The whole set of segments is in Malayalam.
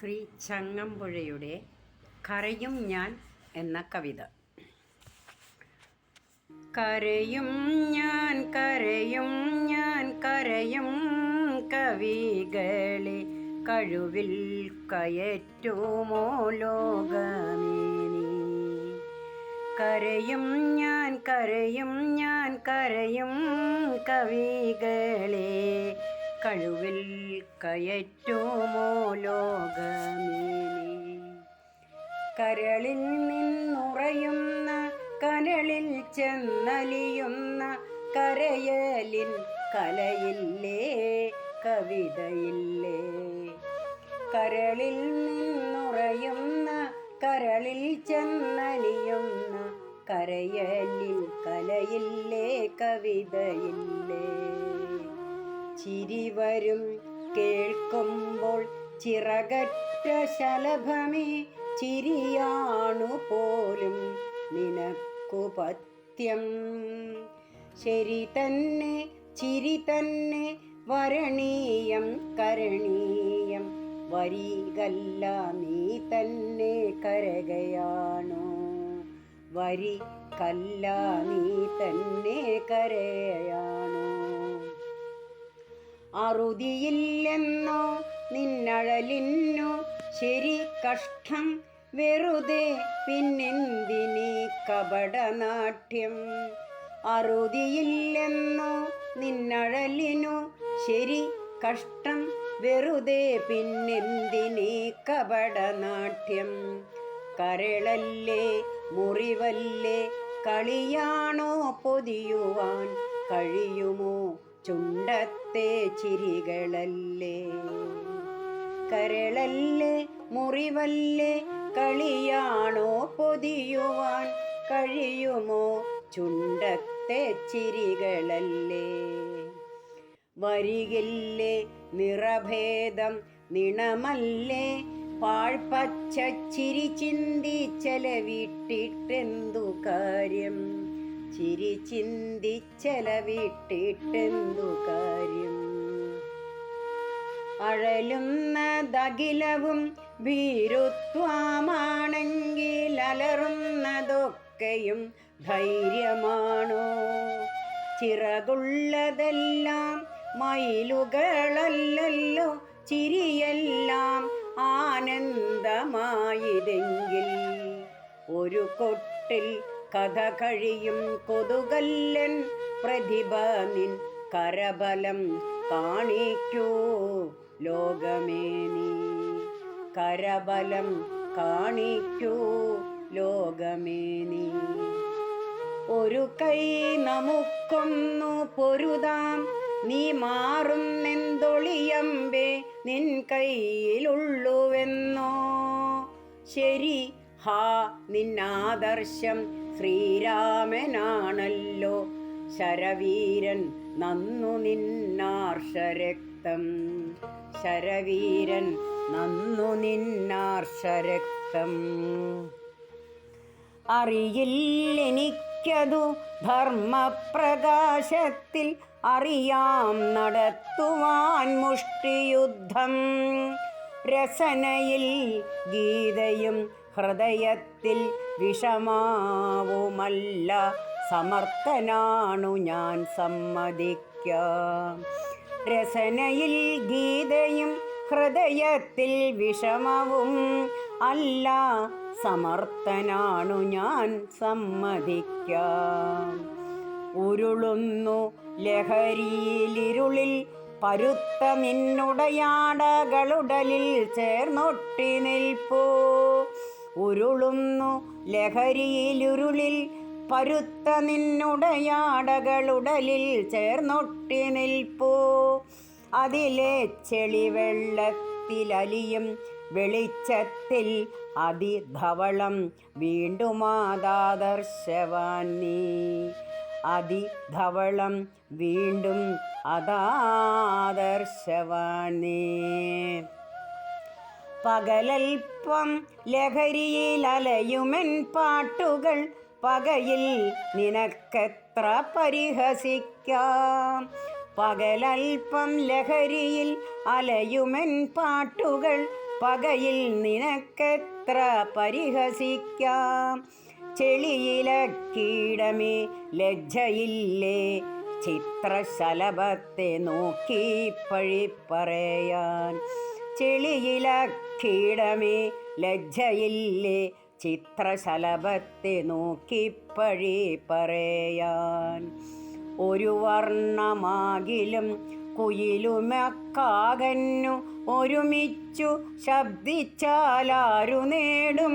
ശ്രീ ചങ്ങമ്പുഴയുടെ കരയും ഞാൻ എന്ന കവിത. കരയും ഞാൻ കരയും ഞാൻ കരയും കവികളെ കഴിവിൽ കയറ്റുമോ ലോകമേനി. കരയും ഞാൻ കരയും ഞാൻ കരയും കവികളെ കഴിവിൽ കയറ്റുമോ ലോകമേനി? കരളിൽ നിന്നുറയുന്ന കരളിൽ ചെന്നലിയുന്ന കരയലിൻ കലയില്ലേ കവിതയില്ലേ? കരളിൽ നിന്നുറയുന്ന കരളിൽ ചെന്നലിയുന്ന കരയലിൽ കലയില്ലേ കവിതയില്ലേ? ചിരി വരും. കേൾക്കുമ്പോൾ ചിറകറ്റ ശലഭമേ ചിരിയാണു പോലും നിനക്കു പത്യം. ശരി തന്നെ ചിരി തന്നെ വരണീയം കരണീയം. വരികല്ല നീ തന്നെ കരകയാണോ? വരി കല്ല നീ തന്നെ കരയാണോ അറുതിയില്ലെന്നോ നിന്നഴലിന്നു ശരി കഷ്ടം വെറുതെ പിന്നെന്തിനീ കപടനാട്യം? അറുതിയില്ലെന്നോ നിന്നഴലിനു ശരി കഷ്ടം വെറുതെ പിന്നെന്തിനീ കപടനാട്യം? കരളല്ലേ മുറിവല്ലേ കളിയാണോ പൊതിയുവാൻ കഴിയുമോ? ചുണ്ടത്തെ ചിരികളല്ലേ? കരളല്ലേ മുറിവല്ലേ? കളിയാണോ പൊതിയുവാൻ? കഴിയുമോ ചുണ്ടത്തെ ചിരികളല്ലേ? വരികില്ലേ നിറഭേദം നിണമല്ലേ? പാഴ്പച്ച ചിരി ചിന്തി ചെലവിട്ടിട്ടെന്തു കാര്യം? ചിരി ചിന്തിച്ചെലവിട്ടിട്ടെന്നു കാര്യം? അഴലുന്നതകിലവും ഭീരുത്വമാണെങ്കിൽ അലറുന്നതൊക്കെയും ധൈര്യമാണോ? ചിറകുള്ളതെല്ലാം മയിലുകളല്ലല്ലോ ചിരിയെല്ലാം ആനന്ദമായതെങ്കിൽ ഒരു കൊട്ടിൽ കഥ കഴിയും കൊതുകല്ലൻ പ്രതിഭ നിൻ കരബലം കാണിക്കൂ. ലോകമേ നീ കരബലം കാണിക്കൂ. ലോകമേ നീ ഒരു കൈ നമുക്കൊന്നു പൊരുതാം. നീ മാറുന്നെന്തൊളിയമ്പേ നിൻ കയ്യിലുള്ളുവെന്നോ? ശരി ഹാ നിന്നാദർശം ശ്രീരാമനാണല്ലോ ശരവീരൻ നന്നു നിന്നാർഷരക്തം ശരവീരൻ നന്നു നിന്നാർഷരക്തം അറിയില്ലെനിക്കതു ധർമ്മപ്രകാശത്തിൽ അറിയാം നടത്തുവാൻ മുഷ്ടിയുദ്ധം. രസനയിൽ ഗീതയും ഹൃദയത്തിൽ വിഷമാവുമല്ല സമർത്ഥനാണു ഞാൻ സമ്മതിക്കാം. രസനയിൽ ഗീതയും ഹൃദയത്തിൽ വിഷമവും അല്ല സമർത്ഥനാണു ഞാൻ സമ്മതിക്കാം. ഉരുളുന്നു ലഹരിയിലിരുളിൽ പരുത്ത നിന്നുടയാടകളുടലിൽ ചേർന്നൊട്ടി നിൽപ്പൂ. ഉരുളുന്നു ലഹരിയിലുരുളിൽ. പരുത്ത നിന്നുടയാടകളുടലിൽ ചേർന്നൊട്ടി നിൽപ്പൂ. അതിലെ ചെളിവെള്ളത്തിലലിയും വെളിച്ചത്തിൽ അതിധവളം വീണ്ടുമാതാദർശവാൻ നീ. അതിധവളം വീണ്ടും അതാദർശവാൻ നീ. പകലൽപ്പം ലഹരിയിൽ അലയുമെൻ പാട്ടുകൾ പകയിൽ നിനക്കെത്ര പരിഹസിക്കാം? പകലൽപ്പം ലഹരിയിൽ അലയുമെൻ പാട്ടുകൾ പകയിൽ നിനക്കെത്ര പരിഹസിക്കാം? ചെളിയില കീടമേ ലജ്ജയില്ലേ? ചിത്രശലഭത്തെ നോക്കി പഴി പറയാൻ ചെളിയില കീടമേ ലജ്ജയില്ലേ? ചിത്രശലഭത്തെ നോക്കിപ്പഴി പഴി പറയാൻ. ഒരു വർണമാകിലും കുയിലുമക്കാകന്നു ഒരുമിച്ചു ശബ്ദിച്ചാലാരു നേടും.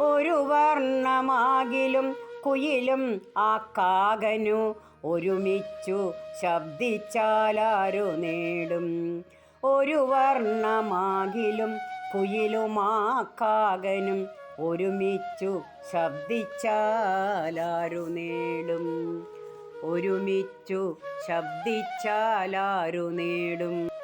ഒരു വർണമാകിലും കുയിലും ആ കാകനു ഒരുമിച്ചു ശബ്ദിച്ചാലാരു നേടും. ഒരു വർണമാകിലും കുയിലുമാക്കാകനും ഒരുമിച്ചു ശബ്ദിച്ചാലാരു നേടും. ഒരുമിച്ചു ശബ്ദിച്ചാലാരു നേടും.